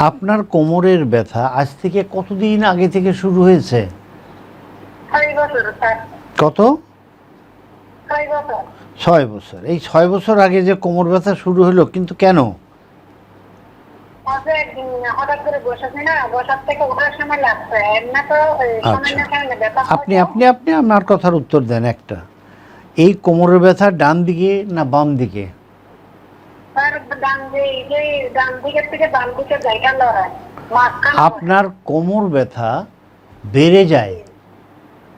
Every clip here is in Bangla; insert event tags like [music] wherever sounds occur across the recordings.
আপনার কোমরের ব্যথা আজ থেকে কতদিন আগে থেকে শুরু হয়েছে? কত? ছয় বছর। এই ছয় বছর আগে যে কোমর ব্যথা শুরু হলো কিন্তু কেন? আচ্ছা। আপনি আপনি আপনি আমার কথার উত্তর দেন একটা। এই কোমরের ব্যথা ডান দিকে না বাম দিকে? আপনার কোমর ব্যথা বেড়ে যায়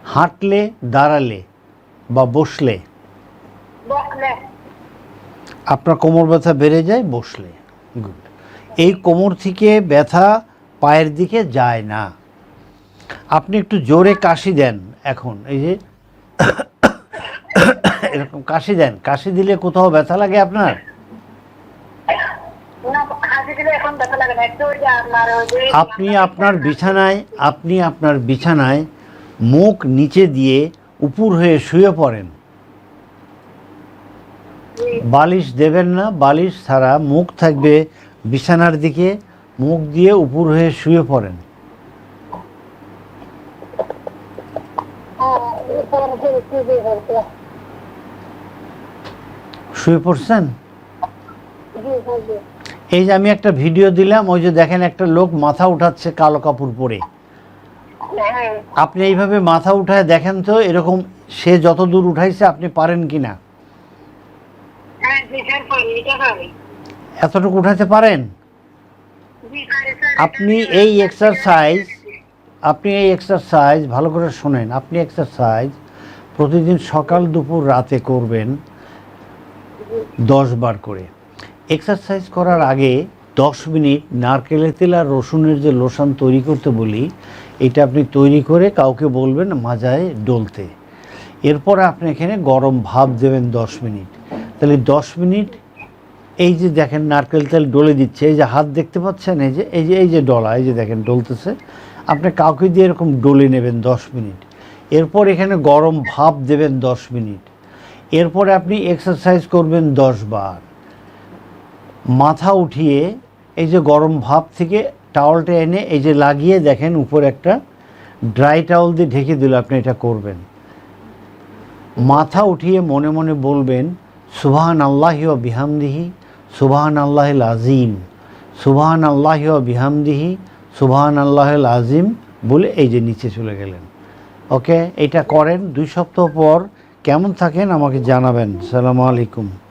হাঁটলে দাঁড়ালে বা বসলে? আপনার কোমর ব্যথা বেড়ে যায় বসলে। গুড এই কোমর থেকে ব্যথা পায়ের দিকে যায় না। আপনি একটু জোরে কাশি দেন এখন এই যে। [coughs] এরকম কাশি দেন কাশি দিলে কোথাও ব্যথা লাগে আপনার না হাসি দিলে এখন ব্যথা লাগে না একটু ওই যে আপনার ওই যে আপনি আপনার বিছানায় আপনি আপনার বিছানায় মুখ নিচে দিয়ে উপর হয়ে শুয়ে পড়েন বালিশ দেবেন না বালিশ ছাড়া মুখ থাকবে বিছানার দিকে মুখ দিয়ে উপর হয়ে শুয়ে পড়েন। শুয়ে পড়ছেন। এই যে আমি একটা ভিডিও দিলাম ওই যে দেখেন একটা লোক মাথা উঠাচ্ছে কালো কাপড় পরে। হ্যাঁ, আপনি এইভাবে মাথা উঠায় দেখেন তো এরকম সে যত দূর উঠাইছে আপনি পারেন কি না হ্যাঁ। এতটুকু উঠাতে পারেন? আপনি এই এক্সারসাইজ আপনি এই এক্সারসাইজ ভালো করে শোনেন আপনি এক্সারসাইজ প্রতিদিন সকাল দুপুর রাতে করবেন দশ বার করে। এক্সারসাইজ করার আগে দশ মিনিট নারকেলের তেল আর রসুনের যে লোশন তৈরি করতে বলি, এটা আপনি তৈরি করে কাউকে বলবেন মাজায় ডলতে। এরপর আপনি এখানে গরম ভাপ দেবেন দশ মিনিট। তাহলে দশ মিনিট এই যে দেখেন নারকেল তেল ডলে দিচ্ছে, এই যে হাত দেখতে পাচ্ছেন, এই যে এই যে এই যে ডলা, এই যে দেখেন ডলতেছে। আপনি কাউকে দিয়ে এরকম ডলে নেবেন দশ মিনিট। এরপর এখানে গরম ভাপ দেবেন দশ মিনিট। এরপরে আপনি এক্সারসাইজ করবেন দশ বার। মাথা উঠিয়ে এই যে গরম ভাব থেকে টাওয়ালটা এনে এই যে লাগিয়ে দেখেন উপর একটা ড্রাই টাওয়াল দিয়ে ঢেকে দিল, আপনি এটা করবেন। মাথা উঠিয়ে মনে মনে বলবেন সুবহান আল্লাহি ও বিহামদিহি সুবহান আল্লাহ আজিম সুবহান আল্লাহি ও বিহামদিহি সুবহান আল্লাহিল আজিম বলে এই যে নিচে চলে গেলেন। ওকে, এটা করেন। দুই সপ্তাহ পর কেমন থাকেন আমাকে জানাবেন। সালামু আলাইকুম।